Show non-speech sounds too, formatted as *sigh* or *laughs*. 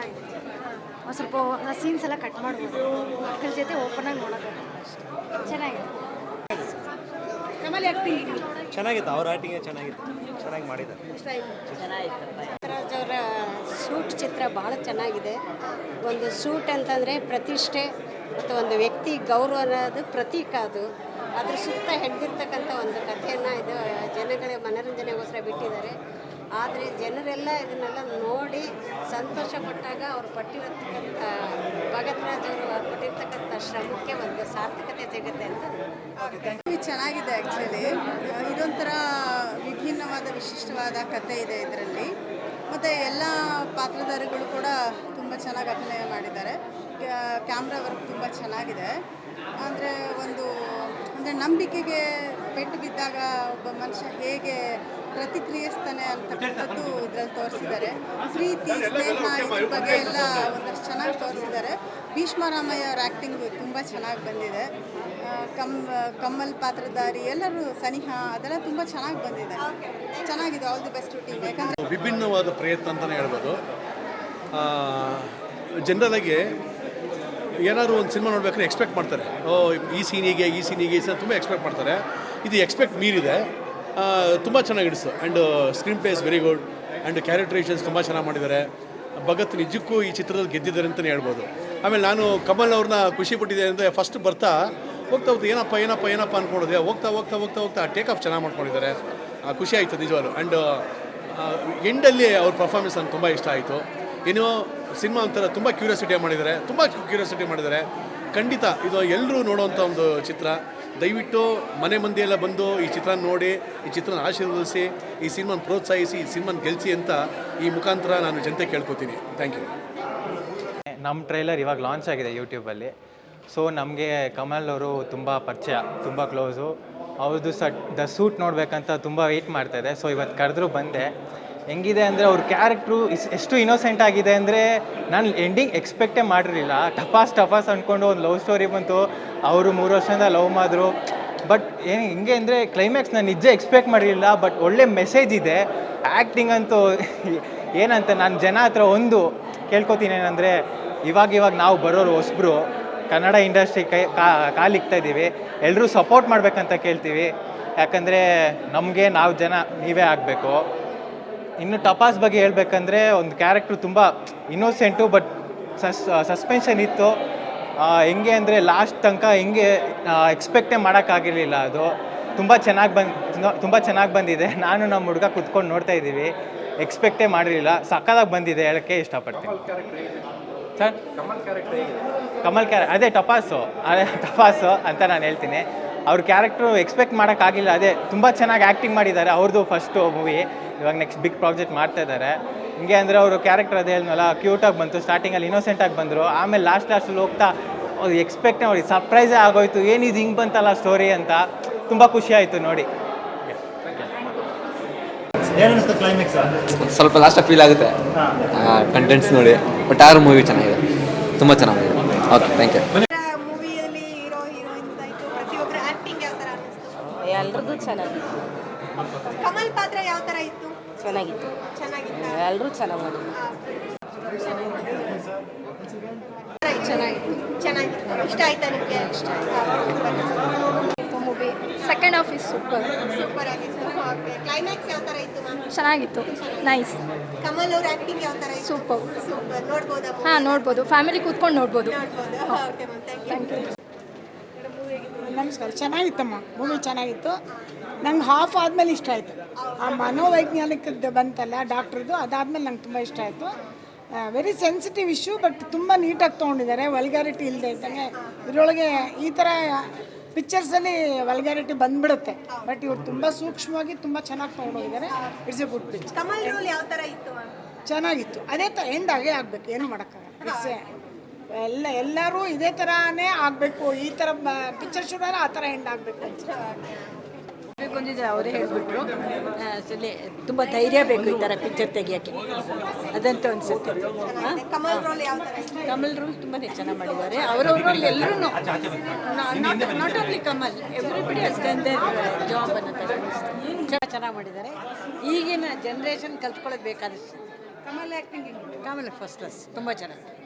ಚೆನ್ನಾಗಿದೆ. ಒಂದು ಸ್ವಲ್ಪ ಸೀನ್ಸ್ ಎಲ್ಲ ಕಟ್ ಮಾಡ್ಬೋದು. ಮಕ್ಕಳ ಜೊತೆ ಓಪನ್ ಆಗಿ ಮಾಡೋಕೆ ಅಷ್ಟೇ. ಚೆನ್ನಾಗಿದೆ. ಕಮಲ್ ಆ್ಯಕ್ಟಿಂಗ್ ಚೆನ್ನಾಗಿತ್ತು. ಅವ್ರ ಆಟಿಂಗ್ ಚೆನ್ನಾಗಿತ್ತು. ಚೆನ್ನಾಗಿ ಮಾಡಿದ್ದಾರೆ. ರಾಜ್ ಅವರ ಸೂಟ್ ಚಿತ್ರ ಬಹಳ ಚೆನ್ನಾಗಿದೆ. ಒಂದು ಸೂಟ್ ಅಂತಂದರೆ ಪ್ರತಿಷ್ಠೆ ಮತ್ತು ಒಂದು ವ್ಯಕ್ತಿ ಗೌರವ ಅನ್ನೋದು ಪ್ರತೀಕ ಅದು. ಅದ್ರ ಸುತ್ತ ಹೆಡ್ದಿರ್ತಕ್ಕಂಥ ಒಂದು ಕಥೆಯನ್ನು ಇದು ಜನಗಳ ಮನರಂಜನೆಗೋಸ್ಕರ ಬಿಟ್ಟಿದ್ದಾರೆ. ಆದರೆ ಜನರೆಲ್ಲ ಇದನ್ನೆಲ್ಲ ನೋಡಿ ಸಂತೋಷ ಪಟ್ಟಾಗ ಅವರು ಪಟ್ಟಿರತಕ್ಕಂಥ ಭಗತ್ ಅವರು ಪಟ್ಟಿರ್ತಕ್ಕಂಥ ಶ್ರಮಕ್ಕೆ ಒಂದು ಸಾರ್ಥಕತೆ ಸಿಗುತ್ತೆ ಅಂತ ಚೆನ್ನಾಗಿದೆ ಆ್ಯಕ್ಚುಲಿ ಇದೊಂಥರ ವಿಭಿನ್ನವಾದ, ವಿಶಿಷ್ಟವಾದ ಕತೆ ಇದೆ ಇದರಲ್ಲಿ. ಮತ್ತು ಎಲ್ಲ ಪಾತ್ರಧಾರಿಗಳು ಕೂಡ ತುಂಬ ಚೆನ್ನಾಗಿ ಅಭಿನಯ ಮಾಡಿದ್ದಾರೆ. ಕ್ಯಾಮ್ರಾ ವರ್ಕ್ ತುಂಬ ಚೆನ್ನಾಗಿದೆ. ಅಂದರೆ ಒಂದು ಅಂದರೆ ನಂಬಿಕೆಗೆ ಪೆಟ್ಟು ಬಿದ್ದಾಗ ಒಬ್ಬ ಮನುಷ್ಯ ಹೇಗೆ ಪ್ರತಿಕ್ರಿಯಿಸ್ತಾನೆ ಅಂತಕ್ಕಂಥದ್ದು ಇದರಲ್ಲಿ ತೋರಿಸಿದ್ದಾರೆ. ಪ್ರೀತಿ, ಸ್ನೇಹ, ಇದ್ರ ಬಗ್ಗೆ ಎಲ್ಲ ಒಂದಷ್ಟು ಚೆನ್ನಾಗಿ ತೋರಿಸಿದ್ದಾರೆ. ಭೀಷ್ಮರಾಮಯ್ಯ ಅವ್ರ ಆ್ಯಕ್ಟಿಂಗ್ ತುಂಬ ಚೆನ್ನಾಗಿ ಬಂದಿದೆ. ಕಮ್, ಕಮ್ಮಲ್ ಪಾತ್ರಧಾರಿ, ಎಲ್ಲರೂ ಸನಿಹ, ಅದೆಲ್ಲ ತುಂಬ ಚೆನ್ನಾಗಿ ಬಂದಿದೆ. ಚೆನ್ನಾಗಿದೆ ಆಲ್ ದಿ ಬೆಸ್ಟ್ ಟೀಮ್ ಯಾಕಂದರೆ ವಿಭಿನ್ನವಾದ ಪ್ರಯತ್ನ ಅಂತಲೇ ಹೇಳ್ಬೋದು. ಜನರಲಾಗಿ ಏನಾದ್ರು ಒಂದು ಸಿನಿಮಾ ನೋಡ್ಬೇಕಾದ್ರೆ ಎಕ್ಸ್ಪೆಕ್ಟ್ ಮಾಡ್ತಾರೆ. ಓ, ಈ ಸೀನಿಗೆ ಈ ಸೀನಿಗೆ ಈ ಸೀನ್ ತುಂಬ ಎಕ್ಸ್ಪೆಕ್ಟ್ ಮಾಡ್ತಾರೆ. ಇದು ಎಕ್ಸ್ಪೆಕ್ಟ್ ಮೀರಿದೆ. ತುಂಬ ಚೆನ್ನಾಗಿ ಹಿಡಿಸ್ತು. And screenplay is very good and characterisations ತುಂಬ ಚೆನ್ನಾಗಿ ಮಾಡಿದ್ದಾರೆ. ಭಗತ್ ನಿಜಕ್ಕೂ ಈ ಚಿತ್ರದಲ್ಲಿ ಗೆದ್ದಿದ್ದಾರೆ ಅಂತಲೇ ಹೇಳ್ಬೋದು. ಆಮೇಲೆ ನಾನು ಕಮಲ್ ಅವ್ರನ್ನ ಖುಷಿ ಪಟ್ಟಿದೆ ಅಂದರೆ ಫಸ್ಟ್ ಬರ್ತಾ, ಹೋಗ್ತಾ ಹೋಗ್ತಾ, ಏನಪ್ಪ ಏನಪ್ಪ ಏನಪ್ಪ ಅಂದ್ಕೊಂಡಿದೆ ಹೋಗ್ತಾ ಹೋಗ್ತಾ ಹೋಗ್ತಾ ಹೋಗ್ತಾ ಟೇಕ್ ಆಫ್ ಚೆನ್ನಾಗಿ ಮಾಡ್ಕೊಂಡಿದ್ದಾರೆ. ಖುಷಿ ಆಯಿತು ನಿಜವಾಗ್ಲು. ಆ್ಯಂಡ್ ಎಂಡಲ್ಲಿ ಅವ್ರ ಪರ್ಫಾರ್ಮೆನ್ಸ್ ನನಗೆ ತುಂಬ ಇಷ್ಟ ಆಯಿತು. ಏನೋ ಸಿನಿಮಾ ಒಂಥರ ತುಂಬ ಕ್ಯೂರಿಯಾಸಿಟಿ ಮಾಡಿದ್ದಾರೆ, ತುಂಬ ಕ್ಯೂರಿಯಾಸಿಟಿ ಮಾಡಿದ್ದಾರೆ. ಖಂಡಿತ ಇದು ಎಲ್ಲರೂ ನೋಡುವಂಥ ಒಂದು ಚಿತ್ರ. ದಯವಿಟ್ಟು ಮನೆ ಮಂದಿಯೆಲ್ಲ ಬಂದು ಈ ಚಿತ್ರ ನೋಡಿ, ಈ ಚಿತ್ರನ ಆಶೀರ್ವದಿಸಿ, ಈ ಸಿನಿಮಾನ ಪ್ರೋತ್ಸಾಹಿಸಿ, ಈ ಸಿನಿಮಾನ ಗೆಲ್ಲಿಸಿ ಅಂತ ಈ ಮುಖಾಂತರ ನಾನು ಜನತೆ ಕೇಳ್ಕೊತೀನಿ. ಥ್ಯಾಂಕ್ ಯು ನಮ್ಮ ಟ್ರೈಲರ್ ಇವಾಗ ಲಾಂಚ್ ಆಗಿದೆ ಯೂಟ್ಯೂಬಲ್ಲಿ ಸೊ ನಮಗೆ ಕಮಲ್ ಅವರು ತುಂಬ ಪರಿಚಯ, ತುಂಬ ಕ್ಲೋಸು ಅವ್ರದ್ದು ಸಟ್ ದ ಸೂಟ್ ನೋಡಬೇಕಂತ ತುಂಬ ವೆಯ್ಟ್ ಮಾಡ್ತಾಯಿದೆ ಸೊ ಇವತ್ತು ಕರೆದ್ರು ಬಂದೆ. ಹೆಂಗಿದೆ ಅಂದರೆ ಅವ್ರ ಕ್ಯಾರೆಕ್ಟ್ರು ಇಸ್ ಎಷ್ಟು ಇನ್ನೋಸೆಂಟ್ ಆಗಿದೆ ಅಂದರೆ ನಾನು ಎಂಡಿಂಗ್ ಎಕ್ಸ್ಪೆಕ್ಟೇ ಮಾಡಿರಲಿಲ್ಲ. ಟಫಾಸ್ ಟಫಾಸ್ ಅಂದ್ಕೊಂಡು ಒಂದು ಲವ್ ಸ್ಟೋರಿ ಬಂತು. ಅವರು ಮೂರು ವರ್ಷದಿಂದ ಲವ್ ಮಾಡಿದ್ರು ಬಟ್ ಏನು ಹಿಂಗೆ ಅಂದರೆ ಕ್ಲೈಮ್ಯಾಕ್ಸ್ ನಾನು ನಿಜ ಎಕ್ಸ್ಪೆಕ್ಟ್ ಮಾಡಿರಲಿಲ್ಲ ಬಟ್ ಒಳ್ಳೆ ಮೆಸೇಜ್ ಇದೆ. ಆ್ಯಕ್ಟಿಂಗ್ ಅಂತೂ *laughs* ಏನಂತ ನಾನು ಜನ ಹತ್ರ ಒಂದು ಕೇಳ್ಕೊತೀನಿ ಏನಂದರೆ, ಇವಾಗ ಇವಾಗ ನಾವು ಬರೋರು ಹೊಸಬ್ರು, ಕನ್ನಡ ಇಂಡಸ್ಟ್ರಿ ಕೈ ಕಾಲಿಕ್ತಾ ಇದ್ದೀವಿ. ಎಲ್ಲರೂ ಸಪೋರ್ಟ್ ಮಾಡಬೇಕಂತ ಕೇಳ್ತೀವಿ. ಯಾಕಂದರೆ ನಮಗೆ ನಾವು ಜನ ನೀವೇ ಆಗಬೇಕು. ಇನ್ನು ಟಪಾಸ್ ಬಗ್ಗೆ ಹೇಳಬೇಕಂದ್ರೆ ಒಂದು ಕ್ಯಾರೆಕ್ಟ್ರು ತುಂಬ ಇನ್ನೋಸೆಂಟು ಬಟ್ ಸಸ್ ಸಸ್ಪೆನ್ಷನ್ ಇತ್ತು. ಹೆಂಗೆ ಅಂದರೆ ಲಾಸ್ಟ್ ತನಕ ಹೆಂಗೆ ಎಕ್ಸ್ಪೆಕ್ಟೇ ಮಾಡೋಕ್ಕಾಗಿರಲಿಲ್ಲ ಅದು. ತುಂಬ ಚೆನ್ನಾಗಿ ಬಂದು ತುಂಬ ಚೆನ್ನಾಗಿ ಬಂದಿದೆ. *laughs* ನಾನು ನಮ್ಮ ಹುಡುಗ ಕುತ್ಕೊಂಡು ನೋಡ್ತಾ ಇದ್ದೀವಿ. ಎಕ್ಸ್ಪೆಕ್ಟೇ ಮಾಡಿರಲಿಲ್ಲ. ಸಕ್ಕದಾಗಿ ಬಂದಿದೆ ಹೇಳೋಕ್ಕೆ ಇಷ್ಟಪಡ್ತೀನಿ. ಸರ್? ಕಮಲ್ ಕ್ಯಾರೆಕ್ಟರ್ ಅದೇ ಟಪಾಸು. ಅದೇ *laughs* ಟಪಾಸು ಅಂತ ನಾನು ಹೇಳ್ತೀನಿ. ಅವ್ರ ಕ್ಯಾರೆಕ್ಟ್ರು ಎಕ್ಸ್ಪೆಕ್ಟ್ ಮಾಡೋಕ್ಕಾಗಿಲ್ಲ ಅದೇ ತುಂಬ ಚೆನ್ನಾಗಿ ಆ್ಯಕ್ಟಿಂಗ್ ಮಾಡಿದ್ದಾರೆ. ಅವ್ರದ್ದು ಫಸ್ಟು ಮೂವಿ ಇವಾಗ ನೆಕ್ಸ್ಟ್ ಬಿಗ್ ಪ್ರಾಜೆಕ್ಟ್ ಮಾಡ್ತಾ ಇದ್ದಾರೆ. ಹಿಂಗೆ ಅಂದರೆ ಅವರು ಕ್ಯಾರೆಕ್ಟರ್ ಅದೇ ಹೇಳಿದ್ನಲ್ಲ ಕ್ಯೂಟಾಗಿ ಬಂತು. ಸ್ಟಾರ್ಟಿಂಗಲ್ಲಿ ಇನ್ನೋಸೆಂಟಾಗಿ ಬಂದರು. ಆಮೇಲೆ ಲಾಸ್ಟ್ ಲಾಸ್ಟಲ್ಲಿ ಹೋಗ್ತಾ ಅವ್ರು ಎಕ್ಸ್ಪೆಕ್ಟ್ ನೋಡಿ ಸರ್ಪ್ರೈಸ್ ಆಗೋಯ್ತು. ಏನಿದು ಹಿಂಗೆ ಬಂತಲ್ಲ ಸ್ಟೋರಿ ಅಂತ ತುಂಬ ಖುಷಿ ಆಯಿತು ನೋಡಿ. ಸ್ವಲ್ಪ ಲಾಸ್ಟ್ ಫೀಲ್ ಆಗುತ್ತೆ. ಕಂಟೆಂಟ್ಸ್ ನೋಡಿ. ಬಟ್ ಆರು ಮೂವಿ ಚೆನ್ನಾಗಿದೆ. ತುಂಬ ಚೆನ್ನಾಗಿದೆ. ಓಕೆ ಥ್ಯಾಂಕ್ ಯು ಮೂವಿಯಲ್ಲಿ ಹೀರೋ ಹೀರೋಯಿನ್ಸ್ ಆಯಿತು ಪ್ರತಿಯೊಬ್ಬರ ಆ್ಯಕ್ಟಿಂಗ್ ಯಾವ ಥರ ಅನ್ನಿಸ್ತು ಎಲ್ರಿಗೂ ಚೆನ್ನಾಗಿತ್ತು. ಕಮಲ್ ಪಾತ್ರ ಯಾವ ತರ ಇತ್ತು? ಚೆನ್ನಾಗಿತ್ತು. ಚೆನ್ನಾಗಿತ್ತು? ಎಲ್ಲರೂ ಚೆನ್ನಾಗಿ ಮಾಡಿದ್ರು. ಚೆನ್ನಾಗಿತ್ತು. ಚೆನ್ನಾಗಿತ್ತು. ಇಷ್ಟ ಆಯ್ತಾ ನಿಮಗೆ? ಇಷ್ಟ movie second half is super super ಆಗಿತ್ತು ಓಕೆ ಕ್ಲೈಮ್ಯಾಕ್ಸ್ ಯಾವ ತರ ಇತ್ತು ಮ್ಯಾಮ್ ಚೆನ್ನಾಗಿತ್ತು. ನೈಸ್ ಕಮಲ್ ಅವ್ರ ಆ್ಯಕ್ಟಿಂಗ್ ಯಾವ ತರ ಇತ್ತು? ಸೂಪರ್ ಸೂಪರ್ ನೋಡ್ಬೋದಾ? ಹಾ ನೋಡ್ಬೋದು. ಫ್ಯಾಮಿಲಿ ಕೂತ್ಕೊಂಡು ನೋಡ್ಬೋದು. ನೋಡ್ಬೋದು. ಓಕೆ ಮ್ಯಾಮ್ ಥ್ಯಾಂಕ್ ಯು ನಮಸ್ಕಾರ. ಚೆನ್ನಾಗಿತ್ತಮ್ಮ. ಮೂವಿ ಚೆನ್ನಾಗಿತ್ತು. ನಂಗೆ ಹಾಫ್ ಆದಮೇಲೆ ಇಷ್ಟ ಆಯಿತು. ಆ ಮನೋವೈಜ್ಞಾನಿಕದ್ದು ಬಂತಲ್ಲ ಡಾಕ್ಟ್ರದ್ದು ಅದಾದಮೇಲೆ ನಂಗೆ ತುಂಬ ಇಷ್ಟ ಆಯಿತು. ವೆರಿ ಸೆನ್ಸಿಟಿವ್ ಇಶ್ಯೂ ಬಟ್ ತುಂಬ ನೀಟಾಗಿ ತೊಗೊಂಡಿದ್ದಾರೆ. ವಲ್ಗ್ಯಾರಿಟಿ ಇಲ್ಲದೆ ಇದ್ದಂಗೆ. ಇದರೊಳಗೆ ಈ ಥರ ಪಿಕ್ಚರ್ಸಲ್ಲಿ ವಲ್ಗ್ಯಾರಿಟಿ ಬಂದ್ಬಿಡುತ್ತೆ. ಬಟ್ ಇವರು ತುಂಬ ಸೂಕ್ಷ್ಮವಾಗಿ ತುಂಬ ಚೆನ್ನಾಗಿ ತೊಗೊಂಡೋಗಿದ್ದಾರೆ. ಇಟ್ಸ್ ಎ ಗುಡ್ ಪಿಕ್ಚರ್ ಚೆನ್ನಾಗಿತ್ತು. ಅದೇ ಥರ ಎಂಡ್ ಆಗೇ ಆಗಬೇಕು. ಏನು ಮಾಡೋಕ್ಕಾಗಲ್ಲ. ಇಟ್ಸ್ ಎಲ್ಲ ಎಲ್ಲರೂ ಇದೇ ಥರನೇ ಆಗಬೇಕು. ಈ ಥರ ಪಿಕ್ಚರ್ ಶುರು ಆ ಥರ ಎಂಡ್ ಆಗಬೇಕು ಅವರೇ ಹೇಳಿಬಿಟ್ರು. ಆ್ಯಕ್ಚುಲಿ ತುಂಬ ಧೈರ್ಯ ಬೇಕು ಈ ಥರ ಪಿಕ್ಚರ್ ತೆಗಿಯೋಕ್ಕೆ. ಅದಂತ ಅನಿಸುತ್ತೆ. ಕಮಲ್ ರೋಲ್ ತುಂಬಾ ಚೆನ್ನಾಗಿ ಮಾಡಿದ್ದಾರೆ. ಅವರವ್ರ ಎಲ್ಲರೂ ನಾಟ್ ಓನ್ಲಿ ಕಮಲ್ ಎವ್ರಿಬಡಿ ಅಷ್ಟೇ ಜಾಬ್ ಅನ್ನೋ ಚೆನ್ನಾಗಿ ಮಾಡಿದ್ದಾರೆ. ಈಗಿನ ಜನ್ರೇಷನ್ ಕಲ್ತ್ಕೊಳ್ಳೋದು ಬೇಕಾದಷ್ಟು Kamal acting Kamal first class ತುಂಬ ಚೆನ್ನಾಗಿದೆ